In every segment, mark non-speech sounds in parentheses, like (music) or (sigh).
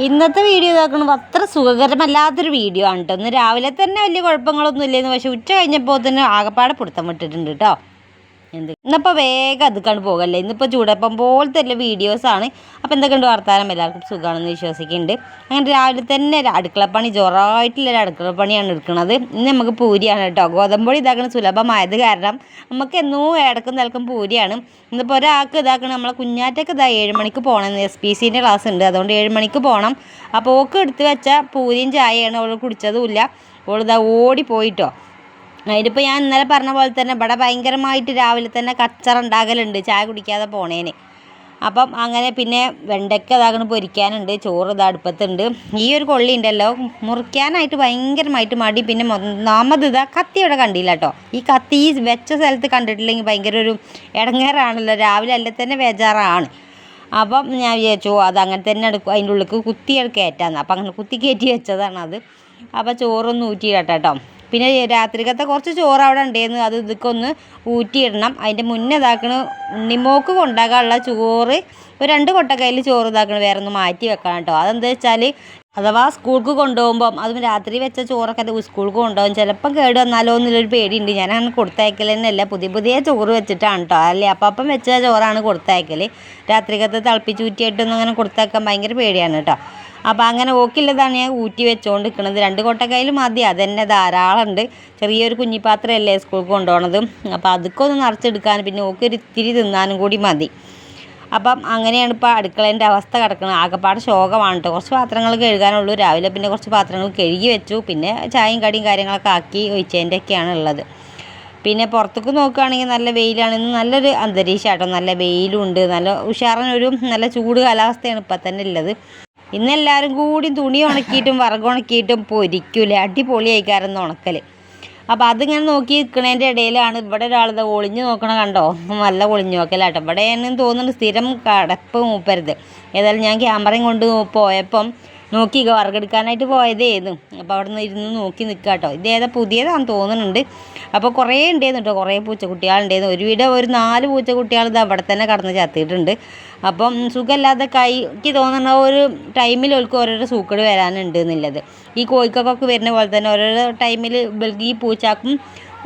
ഇന്നത്തെ വീഡിയോ ഇതാക്കണത് അത്ര സുഖകരമല്ലാത്തൊരു വീഡിയോ ആണ് കേട്ടോ ഇന്ന് രാവിലെ തന്നെ വലിയ കുഴപ്പങ്ങളൊന്നും ഇല്ലെന്ന് പക്ഷെ ഉച്ച കഴിഞ്ഞപ്പോൾ തന്നെ ആകെപ്പാടെ പിടുത്തം വിട്ടിട്ടുണ്ട് കേട്ടോ എന്ത്? ഇന്നിപ്പോൾ വേഗം അത് കണ്ട് പോകല്ലേ? ഇന്നിപ്പോൾ ചൂടപ്പം പോലത്തെ എല്ലാ വീഡിയോസാണ് അപ്പോൾ എന്തൊക്കെയുണ്ട് വർത്താനം? എല്ലാവർക്കും സുഖമാണെന്ന് വിശ്വസിക്കുന്നുണ്ട് അങ്ങനെ രാവിലെ തന്നെ ഒരു അടുക്കളപ്പണി ജോറായിട്ടുള്ളൊരു അടുക്കള പണിയാണ് എടുക്കുന്നത് ഇന്ന് നമുക്ക് പൂരിയാണ് കേട്ടോ. ഗോതമ്പൊടി ഇതാക്കുന്നത് സുലഭമായത് കാരണം നമുക്ക് എന്നോ ഇടക്കും നിലക്കും പൂരിയാണ്. ഇന്നിപ്പോൾ ഒരാൾക്ക് ഇതാക്കണം നമ്മളെ കുഞ്ഞാറ്റൊക്കെ ഇതാ ഏഴ് മണിക്ക് പോകണം എസ് പി സിന്റെ ക്ലാസ് ഉണ്ട്. അതുകൊണ്ട് ഏഴ് മണിക്ക് പോകണം അപ്പോൾ ഓക്ക് എടുത്ത് വെച്ച പൂരിയും ചായയാണ് അവൾ കുടിച്ചതുമില്ല അവളിതാ ഓടി പോയിട്ടോ. അതിനിപ്പോൾ ഞാൻ ഇന്നലെ പറഞ്ഞ പോലെ തന്നെ ഇവിടെ ഭയങ്കരമായിട്ട് രാവിലെ തന്നെ കച്ചറ ഉണ്ടാകലുണ്ട് ചായ കുടിക്കാതെ പോണേന്. അപ്പം അങ്ങനെ പിന്നെ വെണ്ടയ്ക്ക ഇതാകണം പൊരിക്കാനുണ്ട് ചോറ് ഇതാ അടുപ്പത്തുണ്ട്. ഈ ഒരു കൊള്ളി ഉണ്ടല്ലോ മുറിക്കാനായിട്ട് ഭയങ്കരമായിട്ട് മടി. പിന്നെ ഒന്നാമത് ഇതാ കത്തി ഇവിടെ കണ്ടില്ല കേട്ടോ. ഈ കത്തി ഈ വെച്ച സ്ഥലത്ത് കണ്ടിട്ടില്ലെങ്കിൽ ഭയങ്കര ഒരു ഇടങ്ങേറാണല്ലോ രാവിലെ അല്ലേ തന്നെ ബേജാറാണ്. അപ്പം ഞാൻ വിചാരിച്ചു അത് അങ്ങനെ തന്നെ എടുക്കും അതിന്റെ ഉള്ളിൽ കയറ്റാന്ന്. അപ്പം അങ്ങനെ കുത്തി കയറ്റി വെച്ചതാണ് അത് അപ്പോൾ ചോറൊന്ന് ഊറ്റിയിടട്ടെ കേട്ടോ. പിന്നെ രാത്രിക്കത്തെ കുറച്ച് ചോറ് അവിടെ ഉണ്ടായിരുന്നു അത് ഇതൊക്കെ ഒന്ന് ഊറ്റിയിടണം. അതിന്റെ മുന്നേ ഇതാക്കണ ഉണ്ണിമോക്ക് കൊണ്ടാകാനുള്ള ചോറ് ഒരു രണ്ട് കൊട്ടക്കയിൽ ചോറ് ഇതാക്കണം വേറെ ഒന്ന് മാറ്റി വെക്കണം കേട്ടോ. അതെന്താ വെച്ചാൽ അഥവാ സ്കൂൾക്ക് കൊണ്ടുപോകുമ്പം അതും രാത്രി വെച്ച ചോറൊക്കെ അത് സ്കൂൾക്ക് കൊണ്ടുപോകും. ചിലപ്പം കേട് വന്നാലോ എന്നുള്ളൊരു പേടിയുണ്ട്. ഞാൻ അങ്ങനെ കൊടുത്തയക്കൽ തന്നെയല്ല. പുതിയ പുതിയ ചോറ് വെച്ചിട്ടാണ് കേട്ടോ. അല്ലേ? അപ്പം അപ്പം വെച്ച ചോറാണ് കൊടുത്തയക്കൽ രാത്രിക്കത്തെ തിളപ്പിച്ചൂറ്റിയായിട്ടൊന്നും അങ്ങനെ കൊടുത്തയക്കാൻ ഭയങ്കര പേടിയാണ് കേട്ടോ. അപ്പോൾ അങ്ങനെ ഓക്കില്ലതാണ് ഞാൻ ഊറ്റി വെച്ചുകൊണ്ട് നിൽക്കുന്നത് രണ്ട് കൊട്ടക്കയിൽ മതി. അതന്നെ ധാരാളം ഉണ്ട് ചെറിയൊരു കുഞ്ഞിപ്പാത്രമല്ലേ സ്കൂൾക്ക് കൊണ്ടുപോകണത് അപ്പോൾ അതൊക്കെ ഒന്ന് നിറച്ചെടുക്കാൻ പിന്നെ ഓക്ക് ഒരു ഇത്തിരി തിന്നാനും കൂടി മതി. അപ്പം അങ്ങനെയാണ് ഇപ്പോൾ അടുക്കളേന്റെ അവസ്ഥ കിടക്കുന്നത് ആകെപ്പാട് ശോകമാണ് കേട്ടോ. കുറച്ച് പാത്രങ്ങൾ കഴുകാനുള്ളൂ. രാവിലെ പിന്നെ കുറച്ച് പാത്രങ്ങൾ കഴുകി വെച്ചു. പിന്നെ ചായയും കടിയും കാര്യങ്ങളൊക്കെ ആക്കി ഒഴിച്ചതിന്റെ ഒക്കെയാണ് ഉള്ളത്. പിന്നെ പുറത്തേക്ക് നോക്കുകയാണെങ്കിൽ നല്ല വെയിലാണ്. ഇന്ന് നല്ലൊരു അന്തരീക്ഷം കേട്ടോ നല്ല വെയിലുണ്ട് നല്ല ഉഷാറിനൊരു നല്ല ചൂട് കാലാവസ്ഥയാണ് ഇപ്പം തന്നെ ഉള്ളത്. ഇന്ന് എല്ലാവരും കൂടി തുണി ഉണക്കിയിട്ടും വറക് ഉണക്കിയിട്ടും പൊരിക്കൂലേ. അടിപൊളിയായിക്കാരെന്ന് ഉണക്കൽ അപ്പോൾ അതിങ്ങനെ നോക്കി നിൽക്കുന്നതിന്റെ ഇടയിലാണ് ഇവിടെ ഒരാളത് ഒളിഞ്ഞു നോക്കണ കണ്ടോ? നല്ല ഒളിഞ്ഞു നോക്കലാട്ടോ. ഇവിടെ എന്നും തോന്നുന്നുണ്ട് സ്ഥിരം കടപ്പ് മൂപ്പരുത്. ഏതായാലും ഞാൻ ക്യാമറയും കൊണ്ട് പോയപ്പം നോക്കി വറുകെടുക്കാനായിട്ട് പോയതേന്നു. അപ്പോൾ അവിടെ നിന്ന് ഇരുന്ന് നോക്കി നിൽക്കുക കേട്ടോ ഇതേതാ പുതിയതാണെന്ന് തോന്നുന്നുണ്ട്. അപ്പോൾ കുറേ ഉണ്ടായിരുന്നു കേട്ടോ കുറേ പൂച്ചക്കുട്ടികളുണ്ടായിരുന്നു ഒരുവിധം ഒരു നാല് പൂച്ചക്കുട്ടികൾ ഇത് അവിടെ തന്നെ കടന്ന് ചത്തിയിട്ടുണ്ട്. അപ്പം സുഖമില്ലാതെ കൈക്ക് തോന്നുന്ന ഒരു ടൈമിൽ ഓൾക്ക് ഓരോരോ സൂക്കേട് വരാനുണ്ട് എന്നുള്ളത്. ഈ കോഴിക്കൊക്കെ വരുന്ന പോലെ തന്നെ ഓരോരോ ടൈമിൽ ഈ പൂച്ചാക്കും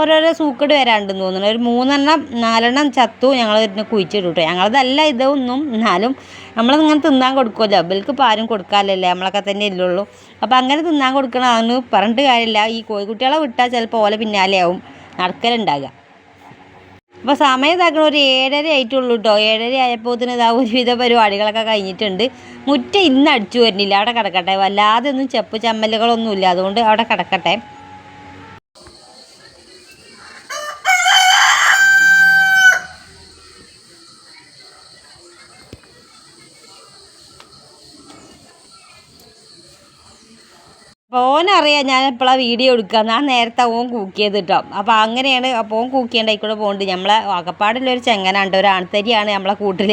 ഓരോരോ സൂക്കേട് വരാണ്ടെന്ന് തോന്നുന്നു. ഒരു മൂന്നെണ്ണം നാലെണ്ണം ചത്തു ഞങ്ങൾ ഇതിനെ കുഴിച്ചിട്ടു കേട്ടോ ഞങ്ങളതല്ല ഇതൊന്നും എന്നാലും നമ്മളിങ്ങനെ തിന്നാൻ കൊടുക്കുമല്ലോ ഇവർക്ക് പാരും ആരും കൊടുക്കാറില്ലല്ലേ? നമ്മളൊക്കെ തന്നെ ഇല്ലുള്ളൂ അപ്പോൾ അങ്ങനെ തിന്നാൻ കൊടുക്കണമെന്ന് പറഞ്ഞിട്ട് കാര്യമില്ല. ഈ കോഴിക്കുട്ടികളെ വിട്ടാൽ ചിലപ്പോൾ ഓല പിന്നാലെ ആവും. നടക്കലുണ്ടാകുക അപ്പോൾ സമയം ഇതാക്കണ ഒരു ഏഴര ആയിട്ടുള്ളൂ കേട്ടോ ഏഴര ആയപ്പോൾ ഇതാ ഒരുവിധ പരിപാടികളൊക്കെ കഴിഞ്ഞിട്ടുണ്ട്. മുറ്റ ഇന്ന് അടിച്ചു വരുന്നില്ല അവിടെ കിടക്കട്ടെ. വല്ലാതെ ഒന്നും ചെപ്പ് ചമ്മലുകളൊന്നുമില്ല. അതുകൊണ്ട് അവിടെ കിടക്കട്ടെ. ഓനറിയാം ഞാൻ എപ്പോഴാണ് വീഡിയോ എടുക്കുക. ഞാൻ നേരത്തെ ഓൻ ചെയ്ത് കേട്ടോ അപ്പോൾ അങ്ങനെയാണ് അപ്പോൾ ഓൻ കുക്ക് ചെയ്യേണ്ട കൂക്കിയേണ്ടായിക്കൂടെ പോകുന്നുണ്ട് നമ്മളെ അകപ്പാടുള്ളൊരു ചെങ്ങനാണ്ട് ഒരു ആൺതരിയാണ് നമ്മളെ കൂട്ടിൽ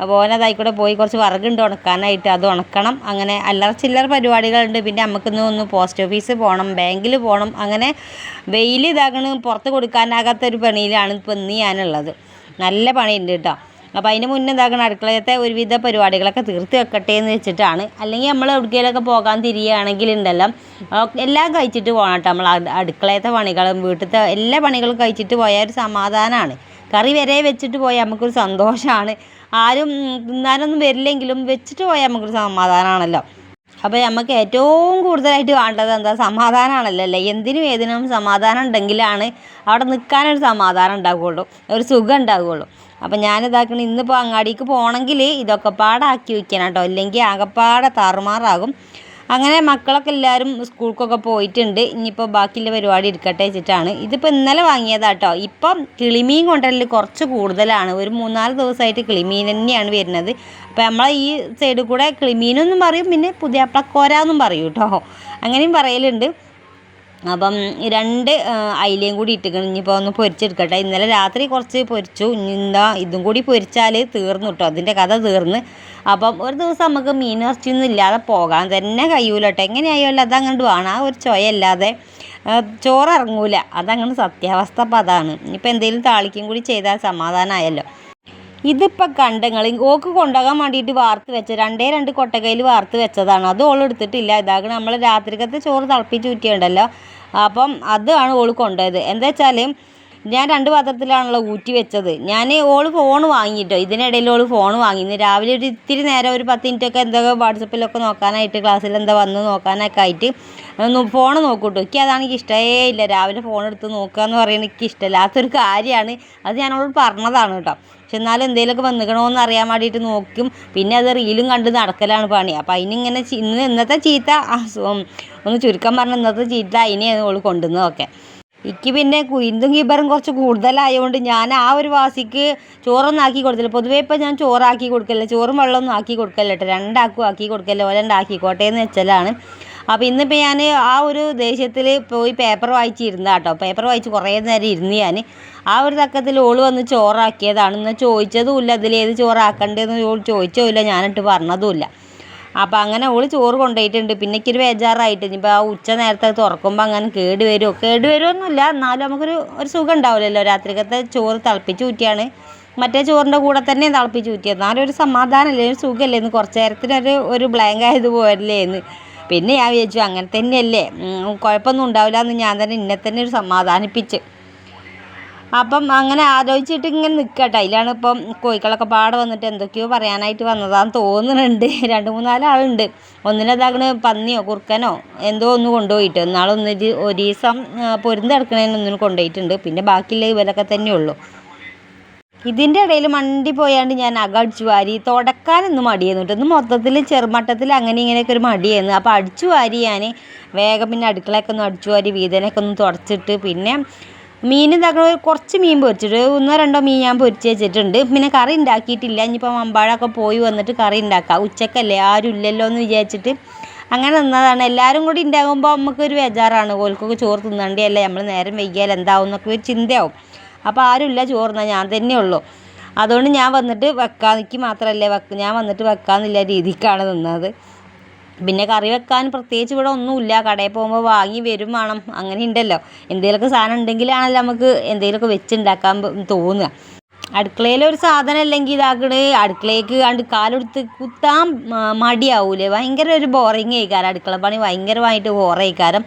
അപ്പോൾ ഓനതായിക്കൂടെ പോയി കുറച്ച് വറകുണ്ട് ഉണക്കാനായിട്ട്. അത് ഉണക്കണം. അങ്ങനെ അല്ലറ ചില്ലറ പരിപാടികളുണ്ട്. പിന്നെ നമുക്കിന്ന് ഒന്ന് പോസ്റ്റ് ഓഫീസ് പോകണം ബാങ്കിൽ പോകണം അങ്ങനെ വെയിൽ ഇതാകണം. പുറത്ത് കൊടുക്കാനാകാത്ത ഒരു പണിയിലാണ് ഇപ്പോൾ ഇന്ന് ഞാനുള്ളത്. നല്ല പണിയുണ്ട് കേട്ടോ അപ്പോൾ അതിന് മുന്നേ എന്താക്കണം? അടുക്കളയത്തെ ഒരുവിധ പരിപാടികളൊക്കെ തീർത്ത് വെക്കട്ടെ എന്ന് വെച്ചിട്ടാണ്. അല്ലെങ്കിൽ നമ്മൾ എവിടേക്കെങ്കിലുമൊക്കെ പോകാൻ തിരിയുകയാണെങ്കിൽ ഉണ്ടല്ലോ. എല്ലാം കഴിച്ചിട്ട് പോകണം കേട്ടോ നമ്മൾ. അടുക്കളയത്തെ പണികളും വീട്ടിലത്തെ എല്ലാ പണികളും കഴിച്ചിട്ട് പോയാൽ ഒരു സമാധാനമാണ്. കറി വരെ വെച്ചിട്ട് പോയാൽ നമുക്കൊരു സന്തോഷമാണ്. ആരും തിന്നാനൊന്നും വരില്ലെങ്കിലും വെച്ചിട്ട് പോയാൽ നമുക്കൊരു സമാധാനമാണല്ലോ. അപ്പോൾ നമുക്ക് ഏറ്റവും കൂടുതലായിട്ട് വേണ്ടത് എന്താ? സമാധാനമാണല്ലോ അല്ലേ? എന്തിനും ഏതിനും സമാധാനം ഉണ്ടെങ്കിലാണ് അവിടെ നിൽക്കാനൊരു സമാധാനം ഉണ്ടാവുകയുള്ളൂ. ഒരു സുഖം ഉണ്ടാവുകയുള്ളൂ. അപ്പം ഞാനിതാക്കണം ഇന്നിപ്പോൾ അങ്ങാടിക്ക് പോകണമെങ്കിൽ ഇതൊക്കെ പാടാക്കി വയ്ക്കണം കേട്ടോ. ഇല്ലെങ്കിൽ ആകെപ്പാടെ താറുമാറാകും. അങ്ങനെ മക്കളൊക്കെ എല്ലാവരും സ്കൂൾക്കൊക്കെ പോയിട്ടുണ്ട്. ഇനിയിപ്പോൾ ബാക്കിയുള്ള പരിപാടി എടുക്കട്ടെ വെച്ചിട്ടാണ്. ഇതിപ്പോൾ ഇന്നലെ വാങ്ങിയതാട്ടോ ഇപ്പം കിളിമീൻ കൊണ്ടുവരൽ കുറച്ച് കൂടുതലാണ്. ഒരു മൂന്നാൽ ദിവസമായിട്ട് കിളിമീൻ തന്നെയാണ് വരുന്നത്. അപ്പോൾ നമ്മളെ ഈ സൈഡിൽ കൂടെ കിളിമീനെന്നും പറയും. പിന്നെ പുതിയാപ്ലക്കോര എന്നും പറയും കേട്ടോ അങ്ങനെയും പറയലുണ്ട്. അപ്പം രണ്ട് അയിലയും കൂടി ഇട്ടിക്കണം. ഇനിയിപ്പോൾ ഒന്ന് പൊരിച്ചെടുക്കട്ടെ. ഇന്നലെ രാത്രി കുറച്ച് പൊരിച്ചു. ഇനി എന്താ ഇതും കൂടി പൊരിച്ചാൽ തീർന്നു കേട്ടോ അതിന്റെ കഥ തീർന്ന്. അപ്പം ഒരു ദിവസം നമുക്ക് മീൻ ഇറച്ചിയൊന്നും ഇല്ലാതെ പോകാൻ തന്നെ കഴിയൂല കേട്ടോ എങ്ങനെയായാലും അതങ്ങോട്ട് വേണം. ആ ഒരു ചൊയല്ലാതെ ചോറ് ഇറങ്ങൂല. അതങ്ങനെ സത്യാവസ്ഥ അപ്പം അതാണ്. ഇനിയിപ്പോൾ എന്തെങ്കിലും താളിക്കും കൂടി ചെയ്താൽ സമാധാനമായല്ലോ ഇതിപ്പോൾ കണ്ടങ്ങൾ. ഓക്ക് കൊണ്ടുപോകാൻ വേണ്ടിയിട്ട് വാർത്ത് വെച്ച രണ്ടേ രണ്ട് കൊട്ടകയിൽ വാർത്ത് വെച്ചതാണ്. അത് ഓൾ എടുത്തിട്ടില്ല. ഇതാകണം നമ്മൾ രാത്രിക്കത്തെ ചോറ് തിളപ്പിച്ച് ഊറ്റിയുണ്ടല്ലോ. അപ്പം അതാണ് ഓൾ കൊണ്ടുപോയത്. എന്താ വെച്ചാൽ ഞാൻ രണ്ട് പാത്രത്തിലാണല്ലോ ഊറ്റി വെച്ചത്. ഞാൻ ഓൾ ഫോൺ വാങ്ങിയിട്ടോ ഇതിനിടയിൽ ഓൾ ഫോൺ വാങ്ങി. രാവിലെ ഒരു ഇത്തിരി നേരം ഒരു പത്ത് മിനിറ്റ് ഒക്കെ എന്തൊക്കെ വാട്സപ്പിലൊക്കെ നോക്കാനായിട്ട് ക്ലാസ്സിൽ എന്താ വന്ന് നോക്കാനൊക്കെ ആയിട്ട് ഫോൺ നോക്കൂട്ടോ. എനിക്ക് അതാണെങ്കിൽ ഇഷ്ടമേ ഇല്ല. രാവിലെ ഫോൺ എടുത്ത് നോക്കുക എന്ന് പറയുന്നത് എനിക്ക് ഇഷ്ടമില്ലാത്തൊരു കാര്യമാണ്. അത് അവളോട് പറഞ്ഞതാണ് കേട്ടോ. പക്ഷെ എന്നാലും എന്തെങ്കിലുമൊക്കെ വന്നിക്കണമെന്ന് അറിയാൻ വേണ്ടിയിട്ട് നോക്കും. പിന്നെ അത് റീലും കണ്ട് നടക്കലാണ് പണി. അപ്പം അതിനിങ്ങനെ ഇന്ന് ഇന്നത്തെ ചീത്ത ഒന്ന് ചുരുക്കം പറഞ്ഞ ഇന്നത്തെ ചീത്ത അതിനെയാണ് ഓൾ കൊണ്ടുവന്നതൊക്കെ. എനിക്ക് പിന്നെ കുയിന്തും കിബറും കുറച്ച് കൂടുതലായതുകൊണ്ട് ഞാൻ ആ ഒരു വാസിക്ക് ചോറൊന്നും ആക്കി കൊടുത്തില്ല. പൊതുവേ ഇപ്പം ഞാൻ ചോറാക്കി കൊടുക്കല്ല ചോറും വെള്ളമൊന്നും ആക്കി കൊടുക്കല്ല കേട്ടോ രണ്ടാക്കും ആക്കി കൊടുക്കല്ല ഓല ഉണ്ടാക്കിക്കോട്ടെ എന്ന് വെച്ചലാണ്. അപ്പോൾ ഇന്നിപ്പോൾ ഞാൻ ആ ഒരു ദേഷ്യത്തിൽ പോയി പേപ്പർ വായിച്ചിരുന്ന കേട്ടോ പേപ്പർ വായിച്ച് കുറേ നേരം ഇരുന്ന് ഞാൻ ആ ഒരു തക്കത്തിൽ ഓൾ വന്ന് ചോറാക്കിയതാണ്. ഇന്ന് ചോദിച്ചതുമില്ല ഏത് ചോറാക്കണ്ടേന്ന് ഇല്ല. ഞാനിട്ട് പറഞ്ഞതുമില്ല അപ്പം അങ്ങനെ ഓൾ ചോറ് കൊണ്ടുപോയിട്ടുണ്ട്. പിന്നെ എനിക്കൊരു ബേജാറായിട്ട്. ഇനിയിപ്പോൾ ആ ഉച്ച നേരത്തെ തുറക്കുമ്പോൾ അങ്ങനെ കേട് വരുമോ കേട് വരുമൊന്നുമില്ല എന്നാലും നമുക്കൊരു ഒരു സുഖം ഉണ്ടാവില്ലല്ലോ. രാത്രിക്കത്തെ ചോറ് തിളപ്പിച്ച് ഊറ്റിയാണ്. മറ്റേ ചോറിന്റെ കൂടെ തന്നെ തിളപ്പിച്ച് ഊറ്റിയത്. എന്നാലും ഒരു സമാധാനമല്ലേ? ഒരു സുഖമല്ലേ? എന്ന് കുറച്ച് നേരത്തിനൊരു ഒരു ബ്ലാങ്ക് ആയത് പോരല്ലേ എന്ന് പിന്നെ ഞാൻ വിചാരിച്ചു അങ്ങനെ തന്നെയല്ലേ? കുഴപ്പമൊന്നും ഉണ്ടാവില്ല എന്ന് ഞാൻ തന്നെ എന്നെ തന്നെ ഒരു സമാധാനിപ്പിച്ച്. അപ്പം അങ്ങനെ ആലോചിച്ചിട്ട് ഇങ്ങനെ നിൽക്കട്ടെ അതിലാണ് ഇപ്പം കോഴിക്കളൊക്കെ പാടെ വന്നിട്ട് എന്തൊക്കെയോ പറയാനായിട്ട് വന്നതാന്ന് തോന്നുന്നുണ്ട്. (laughs) രണ്ട് മൂന്നാൽ ആളുണ്ട്. ഒന്നിനതാകണ് പന്നിയോ കുറുക്കനോ എന്തോ ഒന്ന് കൊണ്ടുപോയിട്ട്. എന്നാളൊന്ന് ഒരു ദിവസം പൊരുന്തെടുക്കണേന് ഒന്നിനും കൊണ്ടുപോയിട്ടുണ്ട്. പിന്നെ ബാക്കിയുള്ള ഇവരൊക്കെ തന്നെ ഉള്ളൂ. ഇതിന്റെ ഇടയിൽ മണ്ടി പോയാണ്ട് ഞാൻ അകടിച്ചു വാരി. തുടക്കാനൊന്നും മടിയായിരുന്നു ഒന്ന് മൊത്തത്തിൽ ചെറുമട്ടത്തിൽ അങ്ങനെ ഇങ്ങനെയൊക്കെ ഒരു മടിയായിരുന്നു. അപ്പോൾ അടിച്ചു വാരി ഞാൻ വേഗം പിന്നെ അടുക്കളയൊക്കെ ഒന്ന് അടിച്ചു വാരി വീതനൊക്കെ ഒന്ന് തുടച്ചിട്ട് പിന്നെ മീൻ ഇതാക്കണ കുറച്ച് മീൻ പൊരിച്ചിട്ട് ഒന്നോ രണ്ടോ മീൻ ഞാൻ പൊരിച്ച് വെച്ചിട്ടുണ്ട്. പിന്നെ കറി ഉണ്ടാക്കിയിട്ടില്ല. ഇനിയിപ്പോൾ മമ്പാടൊക്കെ പോയി വന്നിട്ട് കറി ഉണ്ടാക്കാം. ഉച്ചക്കല്ലേ? ആരും ഇല്ലല്ലോ എന്ന് വിചാരിച്ചിട്ട് അങ്ങനെ നിന്നതാണ്. എല്ലാവരും കൂടി ഉണ്ടാകുമ്പോൾ നമുക്കൊരു ബേജാറാണ്. ഓൽക്കൊക്കെ ചോറ് തിന്നണ്ടല്ലേ നമ്മൾ നേരം വൈകിയാൽ എന്താവും എന്നൊക്കെ ഒരു ചിന്തയാവും. അപ്പോൾ ആരുമില്ല ചോറുന്ന ഞാൻ തന്നെ ഉള്ളൂ. അതുകൊണ്ട് ഞാൻ വന്നിട്ട് വെക്കാൻ എനിക്ക് മാത്രമല്ലേ വെക്ക ഞാൻ വന്നിട്ട് വെക്കാമെന്നില്ല രീതിക്കാണ് നിന്നത്. പിന്നെ കറി വെക്കാൻ പ്രത്യേകിച്ച് ഇവിടെ ഒന്നുമില്ല. കടയിൽ പോകുമ്പോൾ വാങ്ങി വരും വേണം. അങ്ങനെ ഉണ്ടല്ലോ എന്തെങ്കിലുമൊക്കെ സാധനം ഉണ്ടെങ്കിലാണല്ലോ നമുക്ക് എന്തെങ്കിലുമൊക്കെ വെച്ചുണ്ടാക്കാൻ തോന്നുക. അടുക്കളയിൽ ഒരു സാധനം അല്ലെങ്കിൽ ഇതാക്കണ്. അടുക്കളയ്ക്ക് കണ്ട് കാലെടുത്ത് കുത്താൻ മടിയാവൂലേ. ഭയങ്കര ഒരു ബോറിങ് ആയിക്കാരം അടുക്കള പണി ഭയങ്കരമായിട്ട് ബോറായിക്കാരം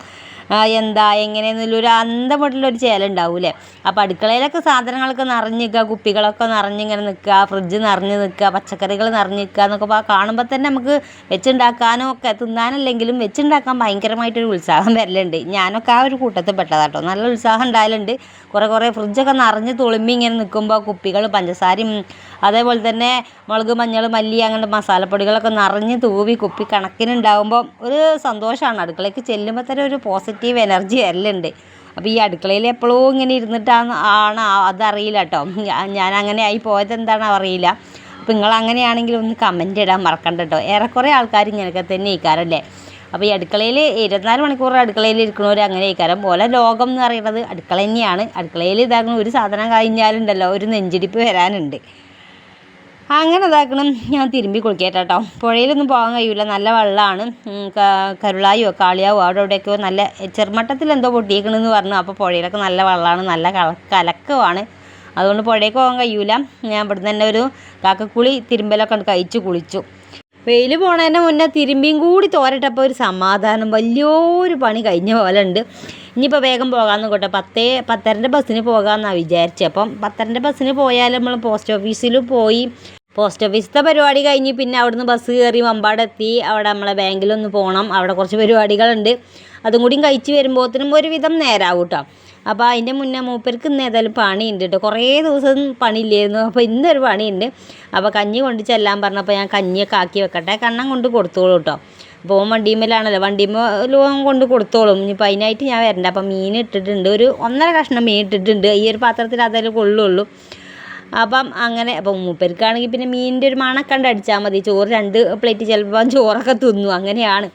എന്താ എങ്ങനെയെന്നുള്ള ഒരു അന്തമുട്ടുള്ള ഒരു ചേല ഉണ്ടാവൂലേ അപ്പോൾ അടുക്കളയിലൊക്കെ സാധനങ്ങളൊക്കെ നിറഞ്ഞ് നിൽക്കുക കുപ്പികളൊക്കെ നിറഞ്ഞിങ്ങനെ നിൽക്കുക ഫ്രിഡ്ജ് നിറഞ്ഞ് നിൽക്കുക പച്ചക്കറികൾ നിറഞ്ഞ് നിൽക്കുക എന്നൊക്കെ കാണുമ്പോൾ തന്നെ നമുക്ക് വെച്ചുണ്ടാക്കാനും ഒക്കെ തിന്നാനല്ലെങ്കിലും വെച്ചുണ്ടാക്കാൻ ഭയങ്കരമായിട്ടൊരു ഉത്സാഹം വരലുണ്ട്. ഞാനൊക്കെ ആ ഒരു കൂട്ടത്തിൽ പെട്ടതാട്ടോ. നല്ല ഉത്സാഹം ഉണ്ടായാലുണ്ട് കുറേ കുറേ ഫ്രിഡ്ജൊക്കെ നിറഞ്ഞ് തുളുമ്പി ഇങ്ങനെ നിൽക്കുമ്പോൾ കുപ്പികൾ പഞ്ചസാരയും അതേപോലെ തന്നെ മുളക് മഞ്ഞൾ മല്ലി അങ്ങനെ മസാലപ്പൊടികളൊക്കെ നിറഞ്ഞ് തൂവി കുപ്പി കണക്കിനുണ്ടാകുമ്പോൾ ഒരു സന്തോഷമാണ്. അടുക്കളയ്ക്ക് ചെല്ലുമ്പോൾ തന്നെ ഒരു പോസിറ്റീവ് എനർജി വരലുണ്ട്. അപ്പോൾ ഈ അടുക്കളയിൽ എപ്പോഴും ഇങ്ങനെ ഇരുന്നിട്ടാണ് ആണ് അതറിയില്ല കേട്ടോ ഞാൻ അങ്ങനെ ആയി പോയത് എന്താണോ അറിയില്ല. അപ്പോൾ നിങ്ങൾ അങ്ങനെയാണെങ്കിൽ ഒന്ന് കമന്റ് ഇടാൻ മറക്കണ്ട കേട്ടോ ഏറെക്കുറെ ആൾക്കാർ ഇങ്ങനെയൊക്കെ തന്നെ ഇരിക്കാറല്ലേ അപ്പോൾ ഈ അടുക്കളയിൽ ഇരുപത്തിനാല് മണിക്കൂർ അടുക്കളയിൽ ഇരിക്കുന്നവർ അങ്ങനെ ഇരിക്കാരം പോലെ ലോകം എന്ന് പറയുന്നത് അടുക്കള തന്നെയാണ്. അടുക്കളയിൽ ഇതാകുന്ന ഒരു സാധനം കഴിഞ്ഞാലുണ്ടല്ലോ ഒരു നെഞ്ചിടിപ്പ് വരാനുണ്ട്. അങ്ങനെ ഇതാക്കണം. ഞാൻ തിരുമ്പി കുളിക്കട്ടെ കേട്ടോ പുഴയിലൊന്നും പോകാൻ കഴിയില്ല നല്ല വെള്ളമാണ്. കരുളായോ കാളിയാവോ അവിടെ എവിടെയൊക്കെയോ നല്ല ചെറുമട്ടത്തിൽ എന്തോ പൊട്ടിയേക്കണെന്ന് പറഞ്ഞു. അപ്പോൾ പുഴയിലൊക്കെ നല്ല വെള്ളമാണ്. നല്ല കലക്കമാണ് അതുകൊണ്ട് പുഴയ്ക്ക് പോകാൻ കഴിയില്ല ഞാൻ ഇവിടുന്ന് തന്നെ ഒരു കാക്കക്കുളി തിരുമ്പലൊക്കെ കഴിച്ച് കുളിച്ചു. വെയിൽ പോണതിന് മുന്നേ തിരുമ്പിയും കൂടി തോരട്ടപ്പോൾ ഒരു സമാധാനം. വലിയൊരു പണി കഴിഞ്ഞ പോലെ ഉണ്ട്. ഇനിയിപ്പോൾ വേഗം പോകാമെന്ന് കൂട്ടെ. പത്തേ പത്തരന്റെ ബസ്സിന് പോകാമെന്നാണ് വിചാരിച്ചത് അപ്പം പത്തരന്റെ ബസ്സിന് പോയാൽ നമ്മൾ പോസ്റ്റ് ഓഫീസിൽ പോയി. പോസ്റ്റ് ഓഫീസിലത്തെ പരിപാടി കഴിഞ്ഞ് പിന്നെ അവിടുന്ന് ബസ് കയറി വമ്പാടെത്തി. അവിടെ നമ്മളെ ബാങ്കിലൊന്ന് പോകണം അവിടെ കുറച്ച് പരിപാടികളുണ്ട്. അതും കൂടിയും കഴിച്ച് വരുമ്പോഴത്തേനും ഒരുവിധം നേരാവും കേട്ടോ അപ്പോൾ അതിന്റെ മുന്നേ മൂപ്പർക്ക് ഇന്ന് ഏതായാലും പണിയുണ്ട് കേട്ടോ കുറേ ദിവസം പണിയില്ലായിരുന്നു. അപ്പോൾ ഇന്നൊരു പണിയുണ്ട്. അപ്പോൾ കഞ്ഞി കൊണ്ട് ചെല്ലാൻ പറഞ്ഞപ്പോൾ ഞാൻ കഞ്ഞിയൊക്കെ ആക്കി വെക്കട്ടെ. കണ്ണം കൊണ്ട് കൊടുത്തോളൂ കേട്ടോ അപ്പോൾ ഓൻ വണ്ടിമേലാണല്ലോ. വണ്ടിമേലും കൊണ്ട് കൊടുത്തോളും. ഇനിയിപ്പോൾ അതിനായിട്ട് ഞാൻ വരണ്ട. അപ്പോൾ മീൻ ഇട്ടിട്ടുണ്ട്. ഒരു ഒന്നര കഷ്ണം മീൻ ഇട്ടിട്ടുണ്ട്. ഈ ഒരു പാത്രത്തിൽ അതായാലും കൊള്ളുള്ളൂ. അപ്പം അങ്ങനെ അപ്പം മൂപ്പർക്കാണെങ്കിൽ പിന്നെ മീനിന്റെ ഒരു മണക്കണ്ട് അടിച്ചാൽ മതി. ചോറ് രണ്ട് പ്ലേറ്റ് ചിലപ്പോൾ ചോറൊക്കെ തിന്നു. അങ്ങനെയാണ്.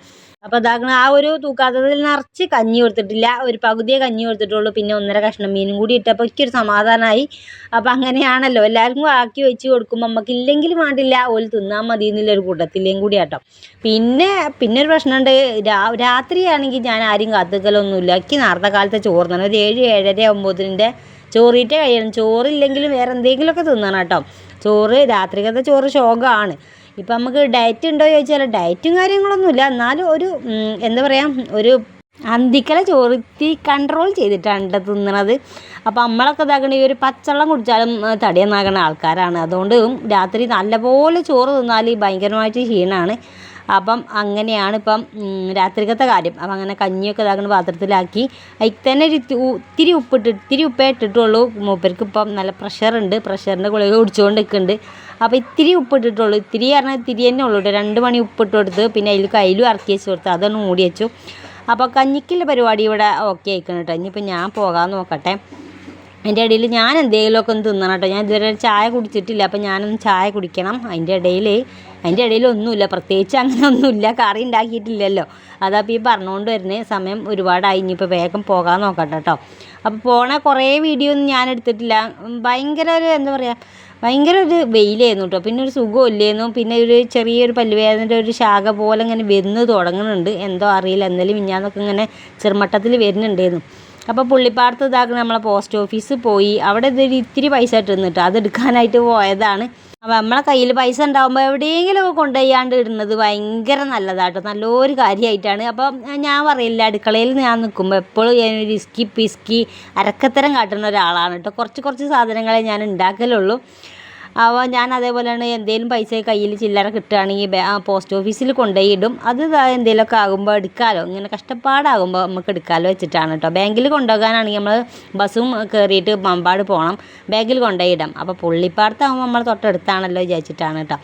അപ്പോൾ ഇതാക്കണ ആ ഒരു തൂക്കാത്തതിൽ നിറച്ച് കഞ്ഞി കൊടുത്തിട്ടില്ല. ഒരു പകുതിയെ കഞ്ഞി കൊടുത്തിട്ടുള്ളൂ. പിന്നെ ഒന്നര കഷ്ണം മീനും കൂടി ഇട്ടപ്പോൾ എനിക്കൊരു സമാധാനമായി അപ്പോൾ അങ്ങനെയാണല്ലോ. എല്ലാവർക്കും ആക്കി വെച്ച് കൊടുക്കുമ്പോൾ നമുക്ക് ഇല്ലെങ്കിലും വേണ്ടില്ല. ഓൽ തിന്നാൽ മതി എന്നുള്ളൊരു കൂട്ടത്തിലേയും കൂടി ആട്ടോ. പിന്നെ പിന്നെ ഒരു പ്രശ്നമുണ്ട് രാ രാത്രിയാണെങ്കിൽ ഞാൻ ആരും കാത്തുക്കലൊന്നുമില്ല എനിക്ക് നേരത്തെ കാലത്തെ ചോറ് ഒരു ഏഴ് ഏഴര ഒമ്പതിന്റെ ചോറിയിട്ടേ കഴിയണം. ചോറില്ലെങ്കിലും വേറെ എന്തെങ്കിലുമൊക്കെ തിന്നണം കേട്ടോ. ചോറ് രാത്രിക്കത്തെ ചോറ് ശോകമാണ് ഇപ്പം നമുക്ക് ഡയറ്റ് ഉണ്ടോ ചോദിച്ചാൽ ഡയറ്റും കാര്യങ്ങളൊന്നുമില്ല എന്നാലും ഒരു എന്താ പറയുക ഒരു അന്തിക്കല ചോറിത്തി കൺട്രോൾ ചെയ്തിട്ടാണ് ട്ടോ തിന്നണത്. അപ്പോൾ നമ്മളൊക്കെ ഇതാക്കണ ഈ ഒരു പച്ചവെള്ളം കുടിച്ചാലും തടിയെന്നാകുന്ന ആൾക്കാരാണ്. അതുകൊണ്ട് രാത്രി നല്ലപോലെ ചോറ് തിന്നാൽ ഭയങ്കരമായിട്ട് ക്ഷീണമാണ് അപ്പം അങ്ങനെയാണ് ഇപ്പം രാത്രിക്കത്തെ കാര്യം. അപ്പം അങ്ങനെ കഞ്ഞിയൊക്കെ ഇതാക്കുന്ന പാത്രത്തിലാക്കി അതിൽ തന്നെ ഒരു ഇത്തി- ഇത്തിരി ഉപ്പിട്ട് ഇത്തിരി ഉപ്പേ ഇട്ടിട്ടുള്ളൂ. മൂപ്പർക്ക് ഇപ്പം നല്ല പ്രഷറുണ്ട് പ്രഷറിന്റെ ഗുളിക കുടിച്ചുകൊണ്ട് നിൽക്കുന്നുണ്ട് അപ്പോൾ ഇത്തിരി ഉപ്പിട്ടിട്ടുള്ളൂ. ഇത്തിരി പറഞ്ഞാൽ ഇത്തിരി തന്നെ ഉള്ളൂ കേട്ടോ രണ്ട് മണി ഉപ്പിട്ട് കൊടുത്ത് പിന്നെ അതിൽ കയ്യിലും ഇറക്കി വെച്ച് കൊടുത്ത് അതൊന്ന് മൂടി വെച്ചു. അപ്പോൾ കഞ്ഞിക്കുള്ള പരിപാടി ഇവിടെ ഓക്കെ ആയിക്കണം കേട്ടോ ഇനിയിപ്പോൾ ഞാൻ പോകാൻ നോക്കട്ടെ. അതിന്റെ ഇടയിൽ ഞാൻ എന്തെങ്കിലുമൊക്കെ ഒന്ന് തിന്നണം കേട്ടോ ഞാൻ ഇതുവരെ ചായ കുടിച്ചിട്ടില്ല. അപ്പോൾ ഞാനൊന്ന് ചായ കുടിക്കണം. അതിന്റെ ഇടയിൽ അതിന്റെ ഇടയിൽ ഒന്നുമില്ല. പ്രത്യേകിച്ച് അങ്ങനെ ഒന്നുമില്ല. കറി ഉണ്ടാക്കിയിട്ടില്ലല്ലോ. അതപ്പോൾ ഈ പറഞ്ഞുകൊണ്ട് വരുന്ന. സമയം ഒരുപാടായി. ഇനിയിപ്പോൾ വേഗം പോകാൻ നോക്കട്ടെ കേട്ടോ അപ്പോൾ പോണ കുറേ വീഡിയോ ഒന്നും ഞാൻ എടുത്തിട്ടില്ല. ഭയങ്കര ഒരു എന്താ പറയുക ഭയങ്കര ഒരു വെയിലായിരുന്നു കേട്ടോ പിന്നെ ഒരു സുഖമില്ലായിരുന്നു. പിന്നെ ഒരു ചെറിയൊരു പല്ലുവേദനയുടെ ഒരു ശാഖ പോലെ ഇങ്ങനെ വരുന്നു തുടങ്ങുന്നുണ്ട്. എന്തോ അറിയില്ല. എന്നാലും മിഞ്ഞാന്നൊക്കെ ഇങ്ങനെ ചെറുമട്ടത്തിൽ വരുന്നുണ്ടായിരുന്നു. അപ്പോൾ പുള്ളിപ്പാടത്ത് ഇതാക്കുന്ന നമ്മളെ പോസ്റ്റ് ഓഫീസിൽ പോയി. അവിടെ ഇതൊരു ഇത്തിരി പൈസ ഇട്ടിരുന്നിട്ട് അത് എടുക്കാനായിട്ട് പോയതാണ്. അപ്പോൾ നമ്മളെ കയ്യിൽ പൈസ ഉണ്ടാകുമ്പോൾ എവിടെയെങ്കിലും കൊണ്ടുപോയാണ്ട് ഇടുന്നത് ഭയങ്കര നല്ലതാട്ടോ. നല്ലൊരു കാര്യമായിട്ടാണ് അപ്പം ഞാൻ പറയില്ല അടുക്കളയിൽ ഞാൻ നിൽക്കുമ്പോൾ എപ്പോഴും ഞാൻ ഇസ്കി പിസ്കി അരക്കത്തരം കാട്ടുന്ന ഒരാളാണ് കേട്ടോ കുറച്ച് കുറച്ച് സാധനങ്ങളെ ഞാൻ ഉണ്ടാക്കലുള്ളൂ. അപ്പോൾ ഞാൻ അതേപോലെയാണ് എന്തെങ്കിലും പൈസ കയ്യിൽ ചില്ലറ കിട്ടുകയാണെങ്കിൽ പോസ്റ്റ് ഓഫീസിൽ കൊണ്ടുപോയി ഇടും അത് എന്തെങ്കിലുമൊക്കെ ആകുമ്പോൾ എടുക്കാമല്ലോ ഇങ്ങനെ കഷ്ടപ്പാടാകുമ്പോൾ നമുക്ക് എടുക്കാമല്ലോ വെച്ചിട്ടാണ് കേട്ടോ. ബാങ്കിൽ കൊണ്ടുപോകാനാണെങ്കിൽ നമ്മൾ ബസ്സും കയറിയിട്ട് മമ്പാട് പോകണം. ബാങ്കിൽ കൊണ്ടുപോയി ഇടാം അപ്പോൾ പുള്ളിപ്പാടത്താകുമ്പോൾ നമ്മൾ തൊട്ടടുത്താണല്ലോ വിചാരിച്ചിട്ടാണ് കേട്ടോ.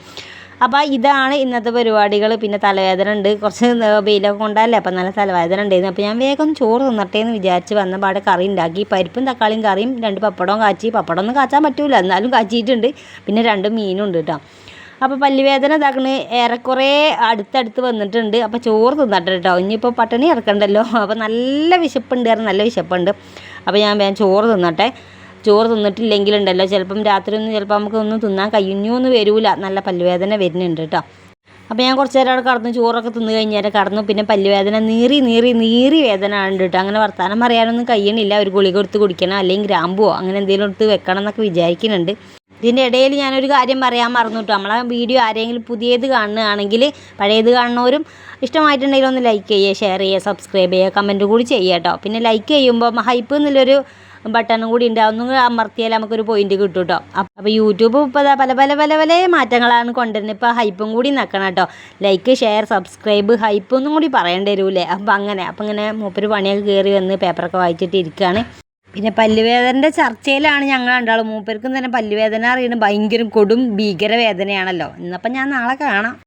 അപ്പോൾ ഇതാണ് ഇന്നത്തെ പരിപാടികൾ. പിന്നെ തലവേദന ഉണ്ട്. കുറച്ച് വെയിലൊക്കെ കൊണ്ടല്ലേ? അപ്പം നല്ല തലവേദന ഉണ്ടായിരുന്നു. അപ്പോൾ ഞാൻ വേഗം ചോറ് തിന്നട്ടെ എന്ന് വിചാരിച്ച് വന്ന പാടെ കറി ഉണ്ടാക്കി. പരിപ്പും തക്കാളിയും കറിയും രണ്ട് പപ്പടവും കാച്ചി. പപ്പടം ഒന്നും കാച്ചാൻ പറ്റൂല. എന്നാലും കാച്ചിയിട്ടുണ്ട്. പിന്നെ രണ്ട് മീനും ഉണ്ട് കേട്ടോ അപ്പോൾ പല്ലുവേദന ഇതാക്കണ്. ഏറെക്കുറെ അടുത്തടുത്ത് വന്നിട്ടുണ്ട്. അപ്പോൾ ചോറ് തിന്നട്ടെ കേട്ടോ ഇനിയിപ്പോൾ പട്ടണി ഇറക്കണ്ടല്ലോ അപ്പോൾ നല്ല വിശപ്പുണ്ട്. കാരണം നല്ല വിശപ്പുണ്ട്. അപ്പോൾ ഞാൻ വേഗം ചോറ് തിന്നട്ടെ. ചോറ് തിന്നിട്ടില്ലെങ്കിലുണ്ടല്ലോ. ചിലപ്പം രാത്രി ഒന്നും ചിലപ്പോൾ നമുക്ക് ഒന്നും തിന്നാൻ കഴിഞ്ഞൊന്നും വരൂല. നല്ല പല്ലുവേദന വരുന്നുണ്ട് കേട്ടോ. അപ്പോൾ ഞാൻ കുറച്ച് നേരം അവിടെ കടന്നു. ചോറൊക്കെ തിന്നു കഴിഞ്ഞാൽ കടന്നു. പിന്നെ പല്ലുവേദന നീറി നീറി നീറി വേദന ഉണ്ട് കേട്ടോ. അങ്ങനെ വർത്തമാനം പറയാനൊന്നും കഴിയണില്ല. ഒരു ഗുളിക എടുത്ത് കുടിക്കണം അല്ലെങ്കിൽ ഗ്രാമ്പുവോ അങ്ങനെ എന്തെങ്കിലും എടുത്ത് വെക്കണം എന്നൊക്കെ വിചാരിക്കുന്നുണ്ട്. ഇതിന്റെ ഇടയിൽ ഞാനൊരു കാര്യം പറയാൻ മറന്നു കേട്ടോ. നമ്മളെ വീഡിയോ ആരെങ്കിലും പുതിയത് കാണുകയാണെങ്കിൽ പഴയത് കാണുന്നവരും ഇഷ്ടമായിട്ടുണ്ടെങ്കിൽ ഒന്ന് ലൈക്ക് ചെയ്യുക ഷെയർ ചെയ്യുക സബ്സ്ക്രൈബ് ചെയ്യുക കമന്റ് കൂടി ചെയ്യുക കേട്ടോ. പിന്നെ ലൈക്ക് ചെയ്യുമ്പോൾ ഹൈപ്പ് എന്നുള്ളൊരു ബട്ടണും കൂടി ഉണ്ട്. അമർത്തിയാൽ നമുക്കൊരു പോയിന്റ് കിട്ടും കേട്ടോ അപ്പോൾ യൂട്യൂബ് ഇപ്പോൾ പല പല പല പല മാറ്റങ്ങളാണ് കൊണ്ടുവരുന്നത്. ഇപ്പോൾ ഹൈപ്പും കൂടി നിൽക്കണം കേട്ടോ. ലൈക്ക് ഷെയർ സബ്സ്ക്രൈബ് ഹൈപ്പ് ഒന്നും കൂടി പറയേണ്ടി വരൂലേ. അപ്പം അങ്ങനെ അപ്പം ഇങ്ങനെ മൂപ്പര് പണിയൊക്കെ കയറി വന്ന് പേപ്പറൊക്കെ വായിച്ചിട്ട് ഇരിക്കുകയാണ് പിന്നെ പല്ലുവേദനന്റെ ചർച്ചയിലാണ് ഞങ്ങൾ രണ്ടാളും. മൂപ്പർക്കും തന്നെ പല്ലുവേദന അറിയുന്നത് ഭയങ്കര കൊടും ഭീകര വേദനയാണല്ലോ ഇന്നപ്പം ഞാൻ നാളെ കാണാം.